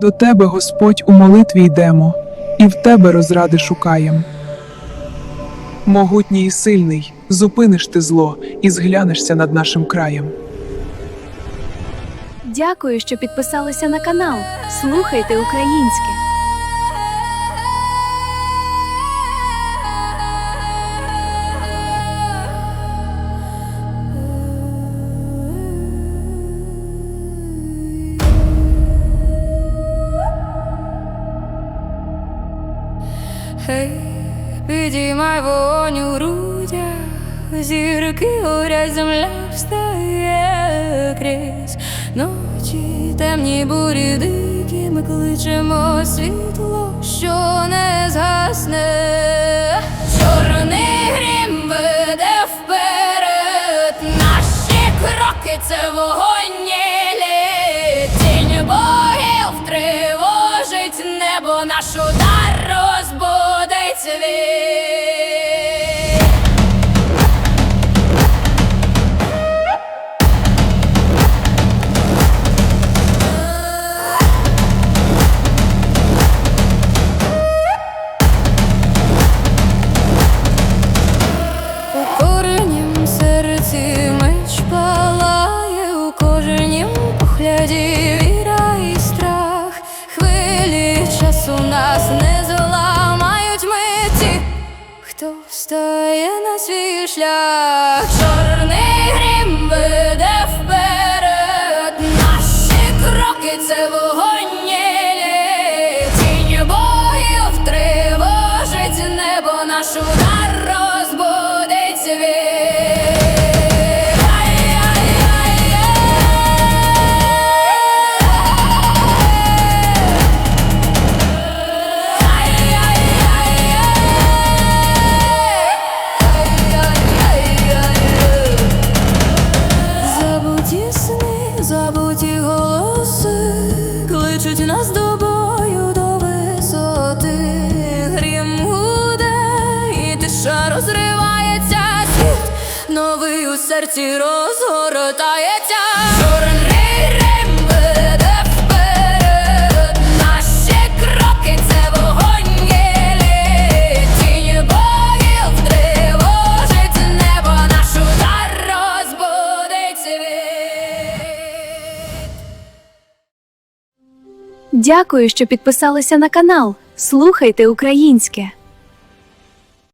До тебе, Господь, у молитві йдемо, і в тебе розради шукаєм. Могутній і сильний, зупиниш ти зло і зглянешся над нашим краєм. Дякую, що підписалися на канал. Слухайте українське. Гей, підіймай вогонь у грудях, зірки горять, земля встає крізь. Ночі, темні бурі дикі, ми кличемо світло, що не згасне. Чорний грім веде вперед, наші кроки це вогонь богів тривожить небо, наш удар розбудить світ. Хто встає на свій шлях. Чорний грім веде розривається світ, новий у серці розгортається. Чорний грім веде вперед, кроки це вогонь єлі. Тінь богів небо, наш удар розбудить. Дякую, що підписалися на канал. Слухайте українське.